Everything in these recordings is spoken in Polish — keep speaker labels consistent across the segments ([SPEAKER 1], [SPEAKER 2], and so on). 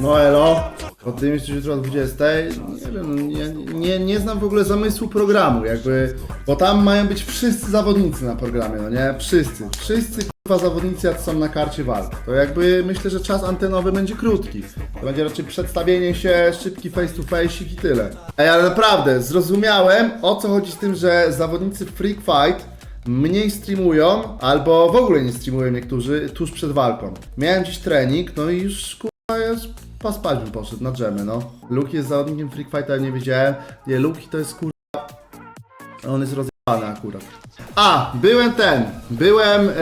[SPEAKER 1] No elo, o tym jest jutro o 20. Nie wiem, no, nie, nie, nie znam w ogóle zamysłu programu, jakby, bo tam mają być wszyscy zawodnicy na programie, no nie? Wszyscy, wszyscy kurwa zawodnicy jak są na karcie walk. To jakby myślę, że czas antenowy będzie krótki. To będzie raczej przedstawienie się, szybki face to face i tyle. Ej, ale naprawdę, zrozumiałem o co chodzi z tym, że zawodnicy Freak Fight mniej streamują, albo w ogóle nie streamują niektórzy tuż przed walką. Miałem dziś trening, no i już kurwa pospać bym poszedł na dżemy, no. Luke jest zawodnikiem Freak Fighta, ja nie wiedziałem. Nie, Luke to jest kurwa... On jest rozjebany akurat. A, byłem ten, byłem e,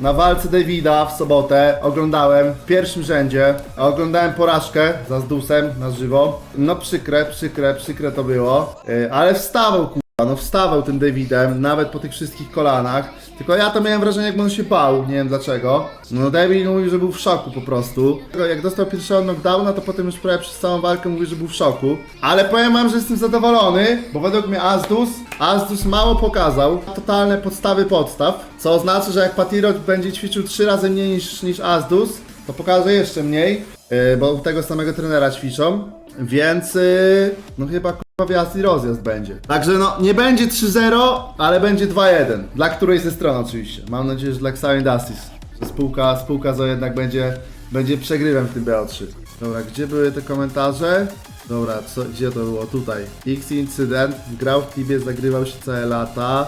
[SPEAKER 1] na walce Davida w sobotę, oglądałem w pierwszym rzędzie, oglądałem porażkę za Zdusem na żywo. No przykre, przykre, przykre to było, e, ale wstawał kurwa. No wstawał tym Davidem, nawet po tych wszystkich kolanach. Tylko ja to miałem wrażenie, jakby on się bał, nie wiem dlaczego. No David mówił, że był w szoku po prostu. Tylko Jak dostał pierwszego knockdowna, to potem już prawie przez całą walkę mówił, że był w szoku. Ale powiem wam, że jestem zadowolony, bo według mnie Azdus, Azdus mało pokazał. Totalne podstawy podstaw, co oznacza, że jak Patirot będzie ćwiczył trzy razy mniej niż, niż Azdus, to pokaże jeszcze mniej, yy, bo u tego samego trenera ćwiczą. Więc yy, no chyba wjazd i rozjazd będzie. Także no nie będzie 3-0, ale będzie 2-1. Dla której ze stron oczywiście. Mam nadzieję, że dla Xavier Industries. Że spółka, spółka zo jednak będzie, będzie przegrywem w tym BO3. Dobra, gdzie były te komentarze? Dobra, co, gdzie to było? Tutaj. X incydent, grał w Tibie, zagrywał się całe lata.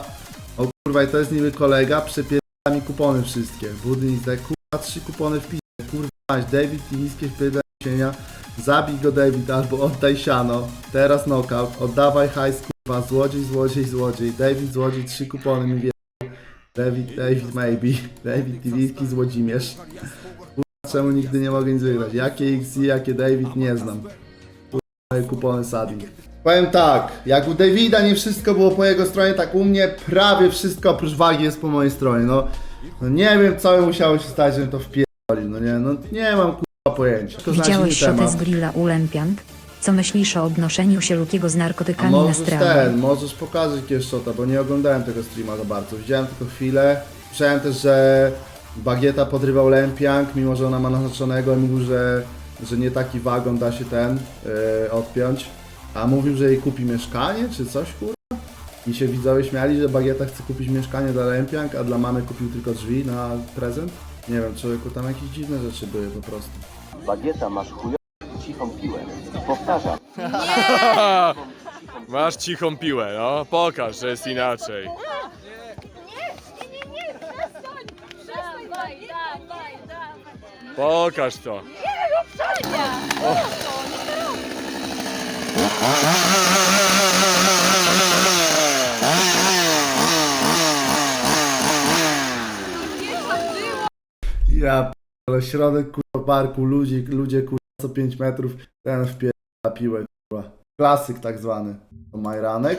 [SPEAKER 1] O kurwa, i to jest niby kolega, przepiera mi kupony wszystkie. Budyń, kurwa, trzy kupony w. Kurwa, David i niskie cienia. Zabij go David albo oddaj siano. Teraz knockout. Oddawaj hajs kurwa. Złodziej, złodziej, złodziej. David złodziej, trzy kupony mi wie. David, David maybe. David Tiwiski, złodzimierz. Kurwa, czemu nigdy nie mogę nic wygrać? Jakie XC, jakie David, nie znam. Kurwa, kupony sadnik. Powiem tak, jak u Davida nie wszystko było po jego stronie, tak u mnie prawie wszystko oprócz wagi jest po mojej stronie. No, no nie wiem co by musiało się stać, żebym to wpierdolił, no nie, no nie mam kurwa pojęcia. To znaczy
[SPEAKER 2] Widziałeś szotę
[SPEAKER 1] temat.
[SPEAKER 2] z grilla u Lempiant? Co myślisz o obnoszeniu się Lukiego z
[SPEAKER 1] A
[SPEAKER 2] narkotykami na
[SPEAKER 1] możesz
[SPEAKER 2] stronę?
[SPEAKER 1] ten, możesz pokazać jakiegoś shota, bo nie oglądałem tego streama za bardzo. Widziałem tylko chwilę. Słyszałem też, że Bagieta podrywał Lempiang, mimo że ona ma naznaczonego i mówił, że, że nie taki wagon da się ten yy, odpiąć. A mówił, że jej kupi mieszkanie, czy coś, kurwa. I się widzowie śmiali, że Bagieta chce kupić mieszkanie dla Lempiang, a dla mamy kupił tylko drzwi na prezent. Nie wiem, człowieku, tam jakieś dziwne rzeczy były po prostu.
[SPEAKER 3] Bagieta, masz chujową cichą piłę. Powtarzam,
[SPEAKER 4] Masz cichą piłę, no. Pokaż, że jest inaczej.
[SPEAKER 5] Dawaj, dawaj, dawaj.
[SPEAKER 4] Pokaż to.
[SPEAKER 1] Ja ale środek kurwa barku, ludzi, ludzie kurwa co 5 metrów, ten wpiera piłę kurwa. Klasyk tak zwany. To Majranek.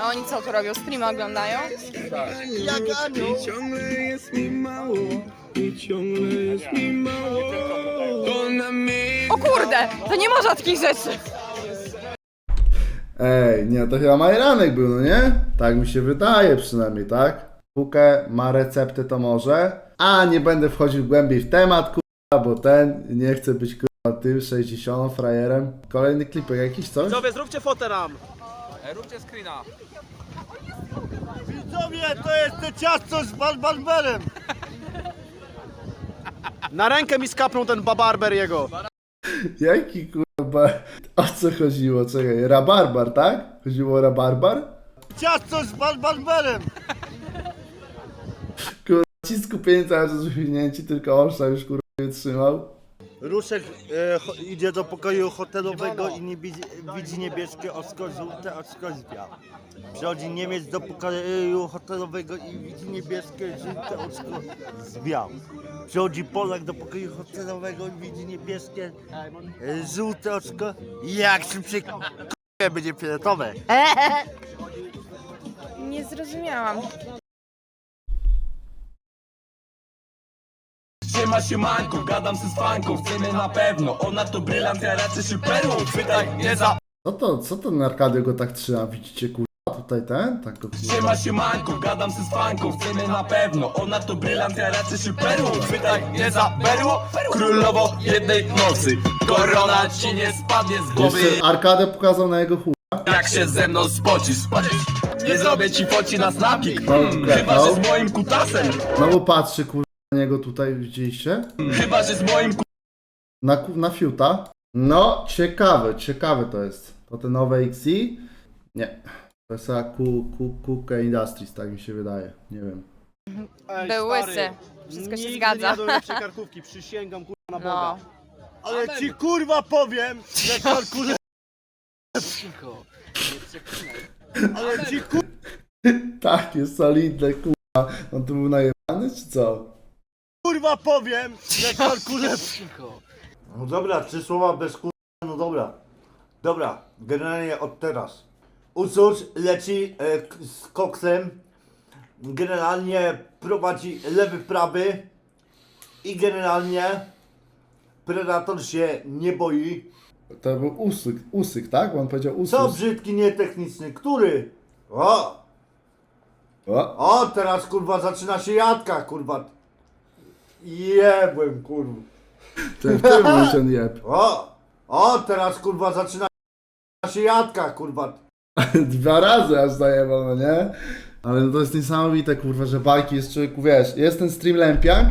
[SPEAKER 6] A oni co tu robią? Streama oglądają?
[SPEAKER 7] I ciągle jest mi mało, i ciągle jest mi mało. Ona
[SPEAKER 6] O kurde! To nie ma rzadkich rzeczy!
[SPEAKER 1] Ej, nie, to chyba Majranek był, no nie? Tak mi się wydaje przynajmniej, tak? Pukę ma receptę, to może. A, nie będę wchodził głębiej w temat, kurwa, bo ten nie chce być kurwa tym 60 frajerem. Kolejny klipek jakiś coś?
[SPEAKER 8] Widzowie, zróbcie fotę nam!
[SPEAKER 4] Róbcie screena.
[SPEAKER 8] Widzowie, to jest te ciasto z Bal Barberem! Na rękę mi skapnął ten babarber jego.
[SPEAKER 1] Jaki kurwa, o co chodziło? Czekaj, rabarbar, tak? Chodziło o rabarbar?
[SPEAKER 8] Ciasto z Bal Barberem!
[SPEAKER 1] Kurwa, ci skupieni cały czas uśmiechnięci, tylko Olsza już kurwa nie trzymał.
[SPEAKER 8] Ruszek e, cho, idzie do pokoju hotelowego i nie widzi, widzi niebieskie oczko, żółte oczko z białym. Przychodzi Niemiec do pokoju hotelowego i widzi niebieskie, żółte oczko z białym. Przychodzi Polak do pokoju hotelowego i widzi niebieskie, e, żółte oczko. Jak się przy... k***e, będzie fioletowe.
[SPEAKER 6] Nie zrozumiałam.
[SPEAKER 7] Siema siemanko, gadam ze z fanką, chcemy na pewno Ona to brylant, ja raczej się perłą Chwytaj, nie za
[SPEAKER 1] Co to, co ten Arkadio go tak trzyma? Widzicie kurwa tutaj? ten? Tak go
[SPEAKER 9] Siema, siemanko, gadam ze z fanką, chcemy na pewno Ona to brylant, ja raczej się perło Chwytaj, nie za perło, królowo jednej nocy Korona ci nie spadnie z głowy
[SPEAKER 1] Jeszcze arkadę pokazał na jego chuj.
[SPEAKER 9] Jak się ze mną spocisz Nie zrobię ci foci na snapik hmm,
[SPEAKER 1] No,
[SPEAKER 9] Chyba,
[SPEAKER 1] no.
[SPEAKER 9] że z moim kutasem
[SPEAKER 1] Znowu patrzy kurwa niego tutaj, widzieliście?
[SPEAKER 9] Chyba, że z moim
[SPEAKER 1] Na, ku- na fiuta. No, ciekawe, ciekawe to jest. To te nowe XI? Nie. To jest chyba Ku- Ku- Kuka Industries, tak mi się wydaje. Nie wiem.
[SPEAKER 10] Był łysy. Wszystko się
[SPEAKER 8] Nigdy
[SPEAKER 10] zgadza.
[SPEAKER 8] nie jadłem lepszej karkówki, przysięgam kurwa na Boga.
[SPEAKER 10] No.
[SPEAKER 8] Ale ci kurwa powiem, że karkule... Ale ci
[SPEAKER 1] Takie solidne, kurwa. On tu był najebany, czy co?
[SPEAKER 8] Kurwa powiem, że karkule... No dobra, trzy słowa bez kurwa, no dobra. Dobra, generalnie od teraz. Uczuć leci e, k- z koksem. Generalnie prowadzi lewy, prawy. I generalnie Predator się nie boi.
[SPEAKER 1] To był usyk, usyk tak? Bo on powiedział usyk.
[SPEAKER 8] Co brzydki, nietechniczny? Który? O!
[SPEAKER 1] O,
[SPEAKER 8] O, teraz kurwa zaczyna się jadka, kurwa. Jebłem, kurwa.
[SPEAKER 1] ten, którym był ten jeb?
[SPEAKER 8] O! O, teraz kurwa zaczyna się jadka, kurwa.
[SPEAKER 1] Dwa razy aż zajebał, no nie? Ale no to jest niesamowite, kurwa, że bajki jest człowieku, wiesz, jest ten stream Lempiak,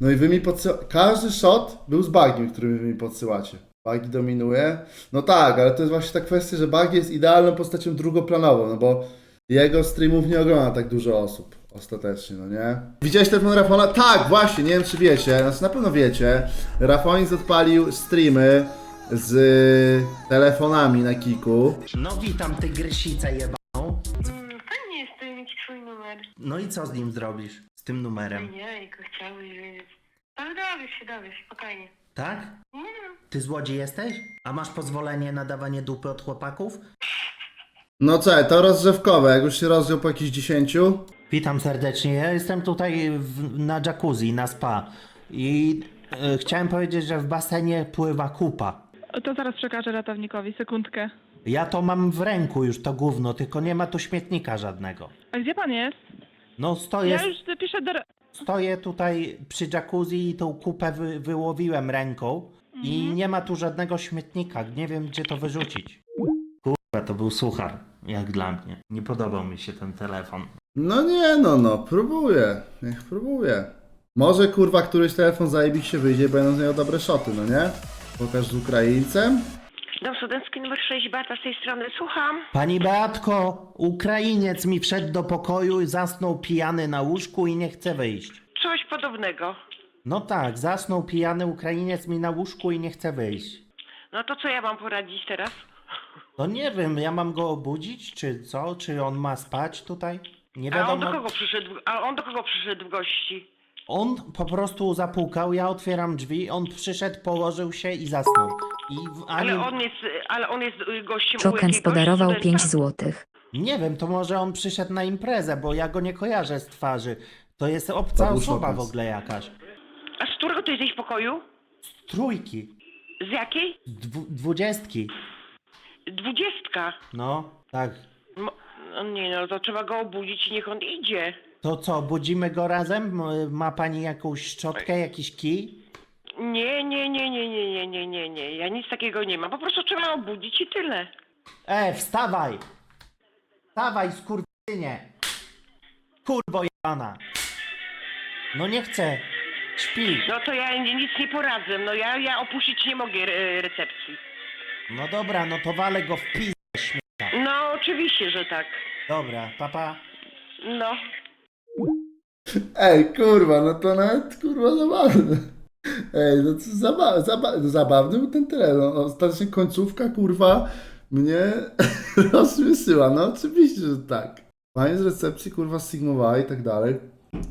[SPEAKER 1] no i wy mi podsyłacie, każdy shot był z bagiem, który wy mi podsyłacie. Bagi dominuje. No tak, ale to jest właśnie ta kwestia, że Bagi jest idealną postacią drugoplanową, no bo jego streamów nie ogląda tak dużo osób. Ostatecznie, no nie? Widziałeś telefon Rafona? Tak, właśnie, nie wiem czy wiecie, znaczy na pewno wiecie. Rafonis odpalił streamy z telefonami na Kiku.
[SPEAKER 11] No witam tygrysicę jebaną.
[SPEAKER 12] Fajnie jest to mieć twój numer.
[SPEAKER 11] No i co z nim zrobisz? Z tym numerem?
[SPEAKER 12] Jejku, chciałbyś wiedzieć. Ale dowiesz się, dowiesz, spokojnie.
[SPEAKER 11] Tak?
[SPEAKER 12] Nie
[SPEAKER 11] Ty złodziej jesteś? A masz pozwolenie na dawanie dupy od chłopaków?
[SPEAKER 1] No co, to rozgrzewkowe, jak już się rozgrzał po jakichś 10.
[SPEAKER 11] Witam serdecznie. Ja jestem tutaj w, na jacuzzi, na spa. I e, chciałem powiedzieć, że w basenie pływa kupa.
[SPEAKER 13] To zaraz przekażę ratownikowi, sekundkę.
[SPEAKER 11] Ja to mam w ręku już to gówno, tylko nie ma tu śmietnika żadnego.
[SPEAKER 13] A gdzie pan jest?
[SPEAKER 11] No stoję,
[SPEAKER 13] Ja już piszę do...
[SPEAKER 11] stoję tutaj przy jacuzzi i tą kupę wy, wyłowiłem ręką i nie ma tu żadnego śmietnika. Nie wiem gdzie to wyrzucić. Kurwa, to był suchar, jak dla mnie. Nie podobał mi się ten telefon.
[SPEAKER 1] No nie, no, no, próbuję. Niech próbuję. Może kurwa któryś telefon zajebiście wyjdzie, będą z niego dobre szoty, no nie? Pokaż z Ukraińcem.
[SPEAKER 12] Dom studencki numer 6, Beata z tej strony, słucham.
[SPEAKER 11] Pani Beatko, Ukrainiec mi wszedł do pokoju i zasnął pijany na łóżku i nie chce wyjść.
[SPEAKER 12] Coś podobnego.
[SPEAKER 11] No tak, zasnął pijany Ukrainiec mi na łóżku i nie chce wyjść.
[SPEAKER 12] No to co ja mam poradzić teraz?
[SPEAKER 11] No nie wiem, ja mam go obudzić, czy co? Czy on ma spać tutaj? Nie
[SPEAKER 12] A on do kogo przyszedł, a on do kogo przyszedł w gości?
[SPEAKER 11] On po prostu zapukał, ja otwieram drzwi, on przyszedł, położył się i zasnął. I w, ani,
[SPEAKER 12] Ale on jest, ale on jest y, gościem u jakiegoś
[SPEAKER 2] podarował
[SPEAKER 12] studenta.
[SPEAKER 2] 5 złotych.
[SPEAKER 11] Nie wiem, to może on przyszedł na imprezę, bo ja go nie kojarzę z twarzy. To jest obca
[SPEAKER 1] To był
[SPEAKER 11] osoba w ogóle jakaś.
[SPEAKER 12] A z którego ty jesteś pokoju?
[SPEAKER 11] Trójki,
[SPEAKER 12] Z jakiej?
[SPEAKER 11] dwu, dwudziestki.
[SPEAKER 12] Dwudziestka.
[SPEAKER 11] No, tak.
[SPEAKER 12] Mo- No nie no, to trzeba go obudzić i niech on idzie.
[SPEAKER 11] To co, budzimy go razem? M- Ma pani jakąś szczotkę, jakiś kij?
[SPEAKER 12] Nie, nie, nie, nie, nie, nie, nie, nie, nie. Ja nic takiego nie mam. Po prostu trzeba obudzić i tyle.
[SPEAKER 11] E, wstawaj! Wstawaj, skurwysynie! Kurwo jebana! No nie chcę. Śpi.
[SPEAKER 12] No to ja ni- nic nie poradzę. No ja, ja opuścić nie mogę re- recepcji.
[SPEAKER 11] No dobra, no to walę go w śmieta.
[SPEAKER 12] No oczywiście, że tak.
[SPEAKER 11] Dobra, papa.
[SPEAKER 12] No.
[SPEAKER 1] Ej, kurwa, no to nawet kurwa zabawne. Ej, no co zaba zaba zabawny był ten telefon. Ostatecznie końcówka kurwa mnie rozmysyła. No oczywiście, że tak. Pani z recepcji kurwa sygnowała i tak dalej.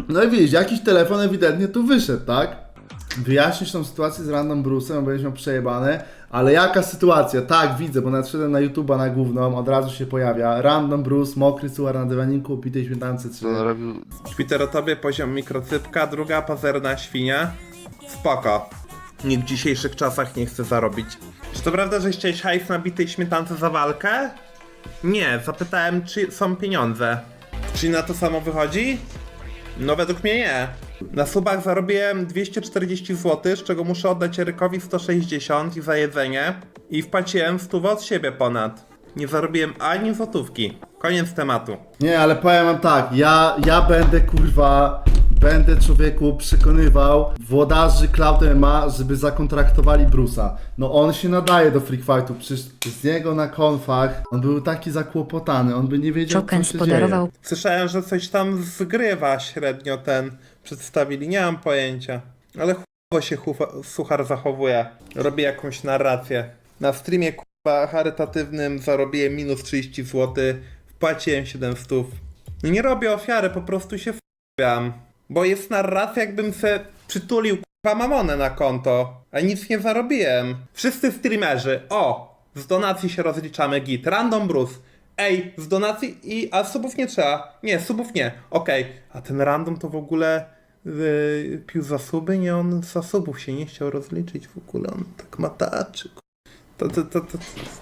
[SPEAKER 1] No i widzisz, jakiś telefon ewidentnie tu wyszedł, tak? Wyjaśnisz tą sytuację z Random Bruce'em, bo będziesz miał przejebane, ale jaka sytuacja? Tak, widzę, bo nadszedłem na YouTube'a na główną, od razu się pojawia Random Bruce, mokry suchar na dywaniku, upitej śmietance 3.
[SPEAKER 14] Świter o tobie, poziom mikrocypka, druga pazerna świnia. Spoko. Nikt w dzisiejszych czasach nie chce zarobić. Czy to prawda, że chciałeś hajs na bitej śmietance za walkę? Nie, zapytałem, czy są pieniądze. Czy na to samo wychodzi? No według mnie nie. Na subach zarobiłem 240 zł, z czego muszę oddać Erykowi 160 i za jedzenie. I wpłaciłem 100 od siebie ponad. Nie zarobiłem ani złotówki. Koniec tematu.
[SPEAKER 1] Nie, ale powiem wam tak, ja, ja będę kurwa, będę człowieku przekonywał włodarzy Cloud MMA, żeby zakontraktowali Brusa. No on się nadaje do freak fightu, przecież z niego na konfach, on był taki zakłopotany, on by nie wiedział co
[SPEAKER 2] Choken
[SPEAKER 1] się
[SPEAKER 2] podarował
[SPEAKER 1] dzieje.
[SPEAKER 14] Słyszałem, że coś tam zgrywa średnio ten przedstawili, nie mam pojęcia. Ale chujowo się chufa- suchar zachowuje. Robi jakąś narrację. Na streamie kurwa charytatywnym zarobiłem minus 30 zł, wpłaciłem 700. No nie robię ofiary, po prostu się wpłaciłem. Bo jest narracja jakbym se przytulił kurwa mamonę na konto, a nic nie zarobiłem. Wszyscy streamerzy, o! Z donacji się rozliczamy git. Random Bruce. Ej, z donacji i. A subów nie trzeba. Nie, subów nie. Okej. A ten random to w ogóle yy, pił za suby? Nie, on za subów się nie chciał rozliczyć w ogóle. On tak mataczy. ku- To, to, to, to,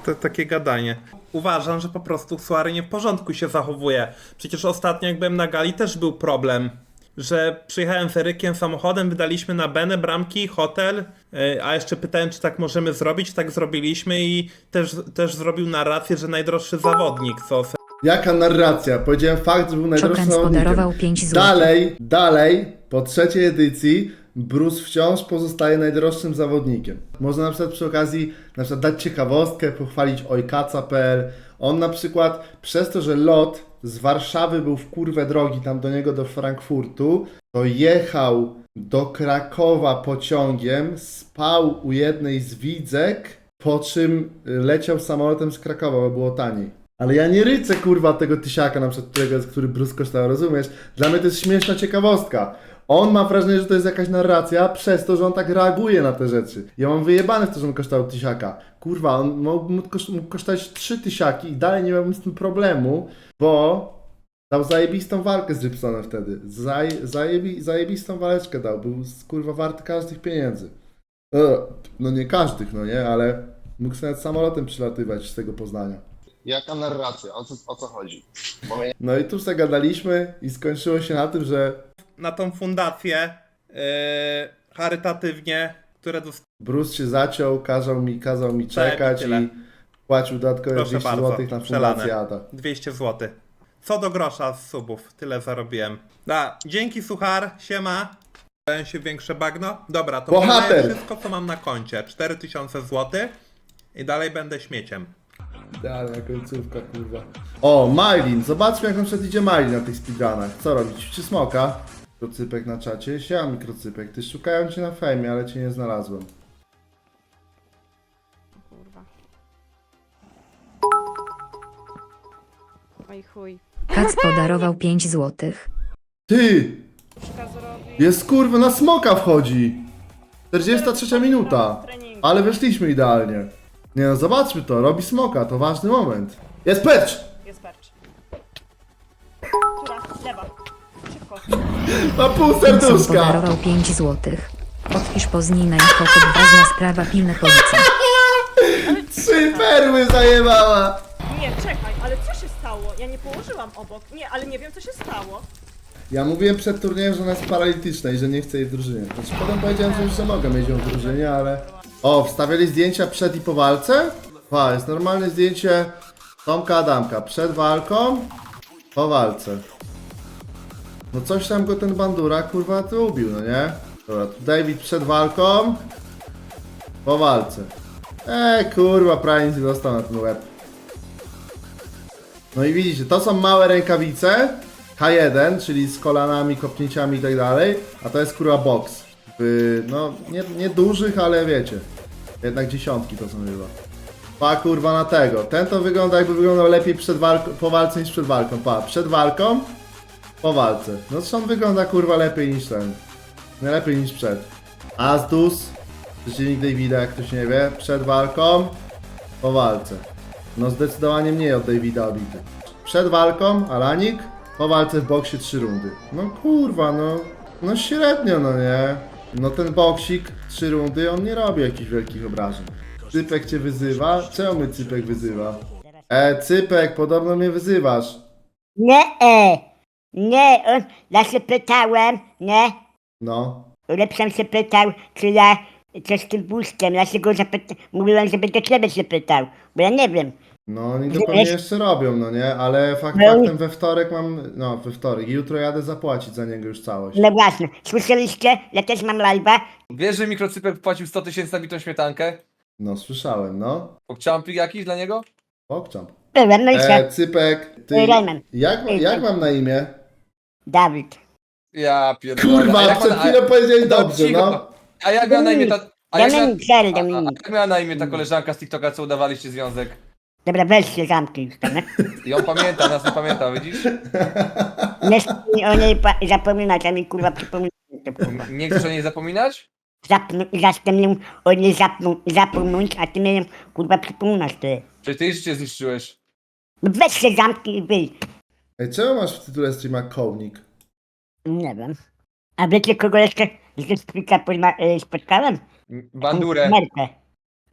[SPEAKER 14] to, takie gadanie. Uważam, że po prostu Suary nie w porządku się zachowuje. Przecież ostatnio jak byłem na gali też był problem. Że przyjechałem z Erykiem samochodem, wydaliśmy na Benę bramki, hotel, yy, a jeszcze pytałem, czy tak możemy zrobić, tak zrobiliśmy i też, też zrobił narrację, że najdroższy zawodnik, co
[SPEAKER 1] Jaka narracja? Powiedziałem fakt, że był zawodnikiem.
[SPEAKER 2] 5 zł.
[SPEAKER 1] Dalej, dalej, po trzeciej edycji Bruce wciąż pozostaje najdroższym zawodnikiem. Można na przykład przy okazji na przykład dać ciekawostkę, pochwalić ojkaca.pl. On na przykład przez to, że lot z Warszawy był w kurwę drogi tam do niego do Frankfurtu, to jechał do Krakowa pociągiem, spał u jednej z widzek, po czym leciał samolotem z Krakowa, bo było taniej. Ale ja nie rycę kurwa tego tysiaka, na przykład którego, który Bruce kosztował, rozumiesz? Dla mnie to jest śmieszna ciekawostka. On ma wrażenie, że to jest jakaś narracja przez to, że on tak reaguje na te rzeczy. Ja mam wyjebane w to, że on kosztował tysiaka. Kurwa, on mógł, mógł kosz- mógł kosztować trzy tysiaki i dalej nie miałbym z tym problemu, bo dał zajebistą walkę z Rybsonem wtedy. Zaj, zajebi, zajebistą waleczkę dał. Był kurwa warty każdych pieniędzy. E, No nie każdych, no nie, ale mógł sobie nawet samolotem przylatywać z tego Poznania.
[SPEAKER 3] Jaka narracja? O co, o co chodzi? Bo
[SPEAKER 1] No i tu zagadaliśmy i skończyło się na tym, że
[SPEAKER 14] na tą fundację yy, charytatywnie, które dost...
[SPEAKER 1] Bruce się zaciął, kazał mi, kazał mi
[SPEAKER 14] Tak,
[SPEAKER 1] czekać
[SPEAKER 14] tyle.
[SPEAKER 1] i płacił dodatkowe
[SPEAKER 14] Proszę
[SPEAKER 1] 200
[SPEAKER 14] bardzo,
[SPEAKER 1] zł na fundację ADA.
[SPEAKER 14] 200 zł. Co do grosza z subów, tyle zarobiłem. Da, dzięki suchar, siema. Dałem się większe bagno. Dobra, to
[SPEAKER 1] Bohater!
[SPEAKER 14] wszystko co mam na koncie. 4000 zł i dalej będę śmieciem.
[SPEAKER 1] Idealna końcówka, kurwa. O, Mylin, zobaczmy jak na przykład idzie Mylin na tych speedrunach. Co robić? Czy smoka? Mikrocypek na czacie. Siema mikrocypek, ty szukałem cię na fejmie, ale cię nie znalazłem.
[SPEAKER 6] Kurwa. Oj chuj.
[SPEAKER 2] Kac podarował 5 zł.
[SPEAKER 1] Ty! Jest kurwa, na smoka wchodzi! 43 minuta. Ale weszliśmy idealnie. Nie no, zobaczmy to, robi smoka, to ważny moment. Jest percz! Ma pół serduszka!
[SPEAKER 2] podarował 5 zł. Odpisz poznij na info ważna sprawa pilne policja.
[SPEAKER 1] Trzy perły zajebała!
[SPEAKER 15] Nie, czekaj, ale co się stało? Ja nie położyłam obok. Nie, ale nie wiem co się stało.
[SPEAKER 1] Ja mówiłem przed turniejem, że ona jest paralityczna i że nie chcę jej w drużynie. Znaczy potem powiedziałem, że już że mogę mieć ją w drużynie, ale... O, wstawiali zdjęcia przed i po walce? Pa, jest normalne zdjęcie Tomka Adamka. Przed walką, po walce. No coś tam go ten bandura kurwa tu ubił, no nie? Dobra, tu David przed walką, po walce. Eee, kurwa, nie dostał na ten łeb. No i widzicie, to są małe rękawice K1, czyli z kolanami, kopnięciami i tak dalej, a to jest kurwa box. W, no, nie, nie dużych, ale wiecie. Jednak dziesiątki to są chyba. Pa kurwa na tego. Ten to wygląda jakby wyglądał lepiej przed walką, po walce niż przed walką. Pa, przed walką, po walce. No zresztą wygląda kurwa lepiej niż ten. Nie lepiej niż przed. Azdus, przeciwnik Davida, jak ktoś nie wie, przed walką, po walce. No zdecydowanie mniej od Davida obity. Przed walką Alanik, po walce w boksie 3 rundy. No kurwa, no, no średnio, no nie. No ten boksik 3 rundy, on nie robi jakichś wielkich obrażeń. Cypek cię wyzywa? Czemu mnie Cypek wyzywa? E, Cypek, podobno mnie wyzywasz.
[SPEAKER 5] Nie, e, nie, on, ja się pytałem, nie,
[SPEAKER 1] No.
[SPEAKER 5] Lepszem się pytał, czy ja, co z tym wózkiem, ja się go zapytałem, mówiłem, żeby do ciebie się pytał, bo ja nie wiem.
[SPEAKER 1] No oni to
[SPEAKER 5] Wiesz-
[SPEAKER 1] pewnie jeszcze robią, no nie? Ale fakt
[SPEAKER 5] No.
[SPEAKER 1] faktem we wtorek mam, no we wtorek, jutro jadę zapłacić za niego już całość.
[SPEAKER 5] No właśnie, słyszeliście? Ja też mam live'a.
[SPEAKER 7] Wiesz, że mikrocypek płacił 100 tysięcy na bitą śmietankę?
[SPEAKER 1] No słyszałem, no.
[SPEAKER 7] Plik jakiś dla niego?
[SPEAKER 1] Pokczam.
[SPEAKER 5] Byłem, no i co?
[SPEAKER 1] E, Cypek, ty,
[SPEAKER 5] Rayman.
[SPEAKER 1] jak, jak mam na imię?
[SPEAKER 5] Dawid.
[SPEAKER 7] Ja pierdolę. A
[SPEAKER 1] Kurwa,
[SPEAKER 7] jak
[SPEAKER 1] przed
[SPEAKER 7] a-
[SPEAKER 1] chwilą powiedziałeś
[SPEAKER 7] No,
[SPEAKER 1] dobrze,
[SPEAKER 7] cicho.
[SPEAKER 1] no.
[SPEAKER 7] A jak miała na imię ta... A jak, miała,
[SPEAKER 5] Dominik,
[SPEAKER 7] a, a, a
[SPEAKER 5] Dominik.
[SPEAKER 7] jak miała na imię ta koleżanka z TikToka, co udawaliście związek?
[SPEAKER 5] Dobra, weź się zamknij już tam, nie?
[SPEAKER 7] I on pamięta, nas nie pamięta, widzisz?
[SPEAKER 5] Nie chcę mi o niej pa- zapominać, a mi kurwa przypomina.
[SPEAKER 7] Nie chcesz o niej zapominać?
[SPEAKER 5] Zapnu- Zastępnie o niej zapnu- zapomnieć, a ty mnie kurwa przypominasz ty.
[SPEAKER 7] Czy ty jej życie zniszczyłeś?
[SPEAKER 5] No Weź się zamknij i wyjdź.
[SPEAKER 1] Ej, czemu masz w tytule streama kołnik?
[SPEAKER 5] Nie wiem. A wiecie kogo jeszcze ze Spika pozna- e, spotkałem?
[SPEAKER 7] Bandurę.
[SPEAKER 5] Merkę.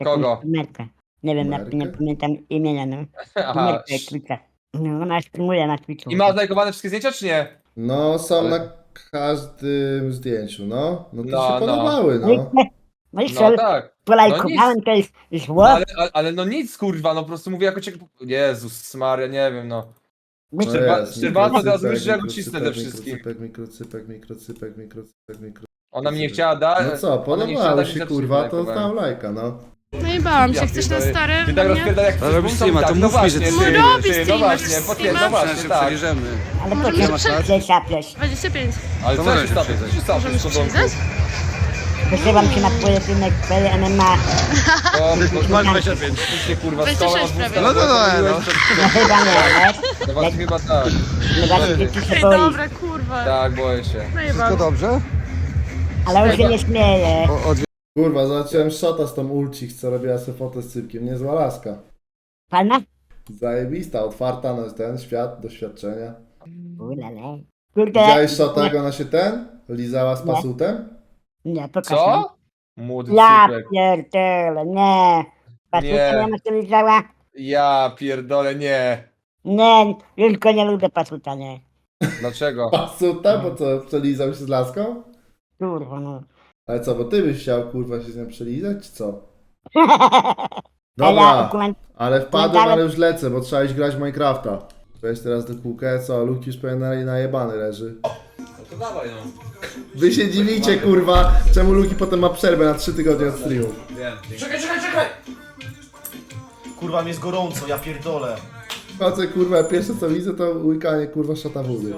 [SPEAKER 7] Kogo?
[SPEAKER 5] Merkę. Nie wiem, na,
[SPEAKER 1] Merkę?
[SPEAKER 5] nie pamiętam imienia, no.
[SPEAKER 7] Aha.
[SPEAKER 5] Merkę, Twitcha. No, ona streamuje na Twitchu.
[SPEAKER 7] I ma zlajkowane wszystkie zdjęcia, czy nie?
[SPEAKER 1] No, są
[SPEAKER 7] Ale-
[SPEAKER 1] na każdym zdjęciu, no. No to
[SPEAKER 7] No,
[SPEAKER 1] się
[SPEAKER 7] no.
[SPEAKER 1] podobały,
[SPEAKER 5] No i,
[SPEAKER 1] no.
[SPEAKER 5] no i
[SPEAKER 7] No
[SPEAKER 5] co?
[SPEAKER 7] tak.
[SPEAKER 5] Polajkowałem, to jest
[SPEAKER 7] No,
[SPEAKER 5] zło.
[SPEAKER 7] ale, ale, ale no nic, kurwa, no po prostu mówię jako cię... Jezus Maria, nie wiem, no.
[SPEAKER 1] No
[SPEAKER 7] Szczerba-
[SPEAKER 1] jest,
[SPEAKER 7] szczerba- to teraz
[SPEAKER 1] mikrocypek,
[SPEAKER 7] myślisz, że ja go cisnę ze
[SPEAKER 1] mikrocypek. Mikrocypek, mikrocypek, mikrocypek, mikrocypek, mikrocypek.
[SPEAKER 7] Ona mi nie chciała dać.
[SPEAKER 1] No co, podobało się kurwa, to dostałem lajka, no.
[SPEAKER 10] No i bałam się, chcesz na
[SPEAKER 7] pierdolę.
[SPEAKER 10] stary
[SPEAKER 7] Ty tak
[SPEAKER 10] mnie?
[SPEAKER 7] rozpierdala jak
[SPEAKER 16] Ale
[SPEAKER 7] chcesz
[SPEAKER 16] robisz
[SPEAKER 7] bum,
[SPEAKER 16] streama,
[SPEAKER 7] tak,
[SPEAKER 16] to
[SPEAKER 7] no
[SPEAKER 16] mów mi,
[SPEAKER 7] właśnie,
[SPEAKER 16] że ty.
[SPEAKER 10] No robisz
[SPEAKER 7] ty, no
[SPEAKER 10] streama,
[SPEAKER 7] właśnie,
[SPEAKER 10] streama.
[SPEAKER 7] no właśnie,
[SPEAKER 16] się
[SPEAKER 7] tak.
[SPEAKER 16] przebierzemy.
[SPEAKER 5] Ale
[SPEAKER 10] Możemy
[SPEAKER 5] się sapiesz?
[SPEAKER 10] 25.
[SPEAKER 7] Ale
[SPEAKER 16] To
[SPEAKER 7] co się stało?
[SPEAKER 16] przyjrzeć.
[SPEAKER 7] Co się?
[SPEAKER 10] Możemy się przyjrzeć?
[SPEAKER 5] Wysyłam się na pojedynek PL MMA.
[SPEAKER 7] Masz 25. Się kurwa
[SPEAKER 10] 26
[SPEAKER 7] skała
[SPEAKER 10] prawie.
[SPEAKER 16] No to dawaj, no.
[SPEAKER 5] No chyba nie, wiesz?
[SPEAKER 7] No właśnie chyba tak.
[SPEAKER 5] No właśnie, ty się
[SPEAKER 10] Ej,
[SPEAKER 5] boisz.
[SPEAKER 10] dobra, kurwa.
[SPEAKER 7] Tak, boję się.
[SPEAKER 10] No bardzo.
[SPEAKER 16] dobrze?
[SPEAKER 5] Ale on się nie śmieje.
[SPEAKER 16] O,
[SPEAKER 1] Kurwa, zobaczyłem shota z tą ulcich, co robiła sobie fotę z cypkiem, niezła laska.
[SPEAKER 5] Pana?
[SPEAKER 1] Zajebista, otwarta na ten świat, doświadczenia.
[SPEAKER 5] Ulele. Kurde.
[SPEAKER 1] Widziałeś shota, jak ona się ten? Lizała z
[SPEAKER 5] Nie.
[SPEAKER 1] pasutem?
[SPEAKER 5] Nie, pokaż mi.
[SPEAKER 7] Co? Młody
[SPEAKER 5] Ja
[SPEAKER 7] cypek.
[SPEAKER 5] pierdolę, nie. Patrz,
[SPEAKER 7] Nie.
[SPEAKER 5] nie ma się lizała?
[SPEAKER 7] Ja pierdolę, nie.
[SPEAKER 5] Nie, tylko nie lubię pasuta, nie.
[SPEAKER 7] Dlaczego?
[SPEAKER 1] Pasuta? Bo co, przelizał się z laską?
[SPEAKER 5] Kurwa, no.
[SPEAKER 1] Ale co, bo ty byś chciał kurwa się z nią przelizać, czy co? Dobra,
[SPEAKER 5] akurat
[SPEAKER 1] ale wpadłem, ale już lecę, bo trzeba iść grać w Minecrafta. Weź teraz do kółkę, co, Luki już pewnie na- najebany leży.
[SPEAKER 7] To dawaj no.
[SPEAKER 1] Wy się dziwicie, kurwa, czemu Luki potem ma przerwę na 3 tygodnie od streamu.
[SPEAKER 7] Czekaj, czekaj, czekaj!
[SPEAKER 16] Kurwa, mi jest gorąco, ja pierdolę.
[SPEAKER 1] Chodzę, kurwa, pierwsze co widzę to łykanie, kurwa, szata wody.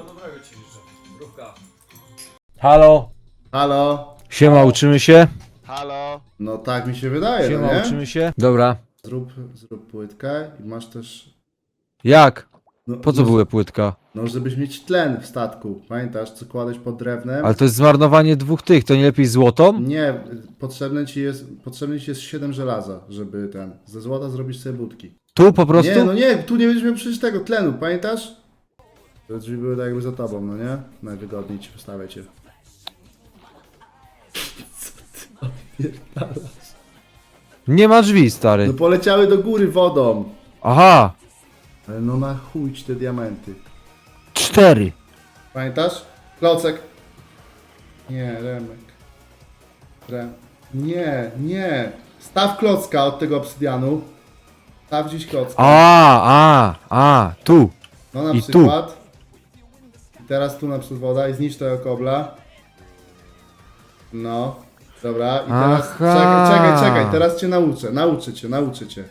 [SPEAKER 4] Halo?
[SPEAKER 1] Halo?
[SPEAKER 4] Siema, uczymy się?
[SPEAKER 1] No tak mi się wydaje,
[SPEAKER 4] Siema,
[SPEAKER 1] no nie?
[SPEAKER 4] uczymy się? Dobra.
[SPEAKER 1] Zrób, zrób płytkę i masz też...
[SPEAKER 4] Jak?
[SPEAKER 1] No,
[SPEAKER 4] Po co
[SPEAKER 1] no,
[SPEAKER 4] były płytka?
[SPEAKER 1] No, żebyś mieć tlen w statku. Pamiętasz, co kładłeś pod drewnem?
[SPEAKER 4] Ale to jest zmarnowanie dwóch tych, to nie lepiej złotą?
[SPEAKER 1] Nie, potrzebne ci jest, potrzebne ci jest 7 żelaza, żeby ten, ze złota zrobić sobie budki.
[SPEAKER 4] Tu po prostu?
[SPEAKER 1] Nie, no nie, tu nie będziesz miał przecież tego tlenu, pamiętasz? Te drzwi były tak jakby za tobą, no nie? Najwygodniej ci postawię cię. Co ty odpierdalasz?
[SPEAKER 4] Nie ma drzwi, stary.
[SPEAKER 1] No poleciały do góry wodą.
[SPEAKER 4] Aha!
[SPEAKER 1] Ale no na chuj ci te diamenty.
[SPEAKER 4] Cztery!
[SPEAKER 1] Pamiętasz? Klocek. Nie, Remek. Rem. Nie, nie. Staw klocka od tego obsydianu. Staw gdzieś klocka.
[SPEAKER 4] A, a, a, tu.
[SPEAKER 1] No na
[SPEAKER 4] i tu.
[SPEAKER 1] przykład. I teraz tu na przykład woda i zniszcz tego kobla. No. Dobra, i teraz
[SPEAKER 4] Aha.
[SPEAKER 1] czekaj, czekaj, czekaj, teraz cię nauczę, nauczę cię, nauczę cię.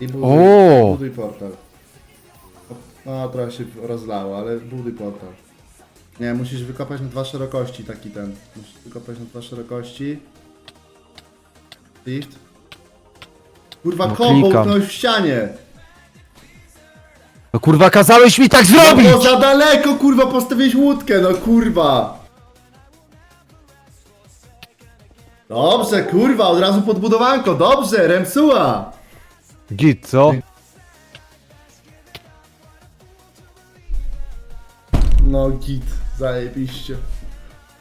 [SPEAKER 1] I buduj,
[SPEAKER 4] O!
[SPEAKER 1] buduj portal. No, trochę się rozlało, ale buduj portal. Nie, musisz wykopać na dwa szerokości taki ten. Musisz wykopać na dwa szerokości. Shift. Kurwa,
[SPEAKER 4] No, klikam.
[SPEAKER 1] utknąłeś w ścianie.
[SPEAKER 4] No kurwa, kazałeś mi tak
[SPEAKER 1] No
[SPEAKER 4] zrobić!
[SPEAKER 1] bo za daleko, kurwa, postawiłeś łódkę, no kurwa. Dobrze, kurwa, od razu podbudowanko, dobrze, Remsuła.
[SPEAKER 4] Git, co?
[SPEAKER 1] No git, zajebiście.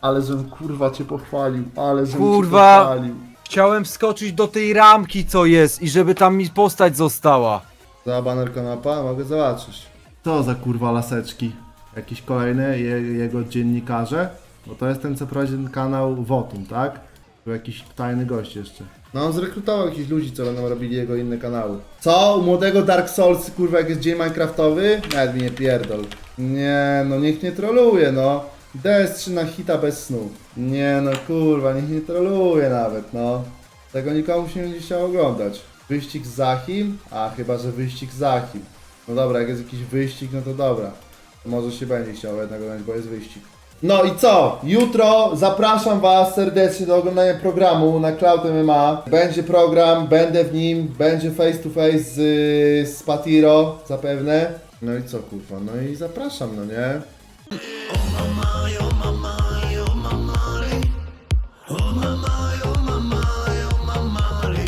[SPEAKER 1] Ale żem kurwa cię pochwalił, ale żem
[SPEAKER 4] Kurwa.
[SPEAKER 1] cię pochwalił.
[SPEAKER 4] Chciałem wskoczyć do tej ramki, co jest i żeby tam mi postać została.
[SPEAKER 1] Za baner kanapa? Mogę zobaczyć. Co za kurwa laseczki? Jakieś kolejne je, jego dziennikarze? Bo to jest ten, co prowadzi ten kanał Wotum, tak? Był jakiś tajny gość jeszcze. No on zrekrutował jakichś ludzi, co będą robili jego inne kanały. Co? U młodego Dark Souls, kurwa, jak jest dzień Minecraftowy? Nawet mi nie pierdol. Nie, no niech nie troluje, no. DS3 na hita bez snu. Nie no, kurwa, niech nie troluje nawet, no. Tego nikomu się nie będzie chciało oglądać. Wyścig z Zachim? A, chyba, że wyścig z Zachim. No dobra, jak jest jakiś wyścig, no to dobra. Może się będzie chciało jednak oglądać, bo jest wyścig. No i co? Jutro zapraszam Was serdecznie do oglądania programu na Cloud MMA. Będzie program, będę w nim, będzie face to face z, z Patiro zapewne. No i co kurwa, no i zapraszam, no nie?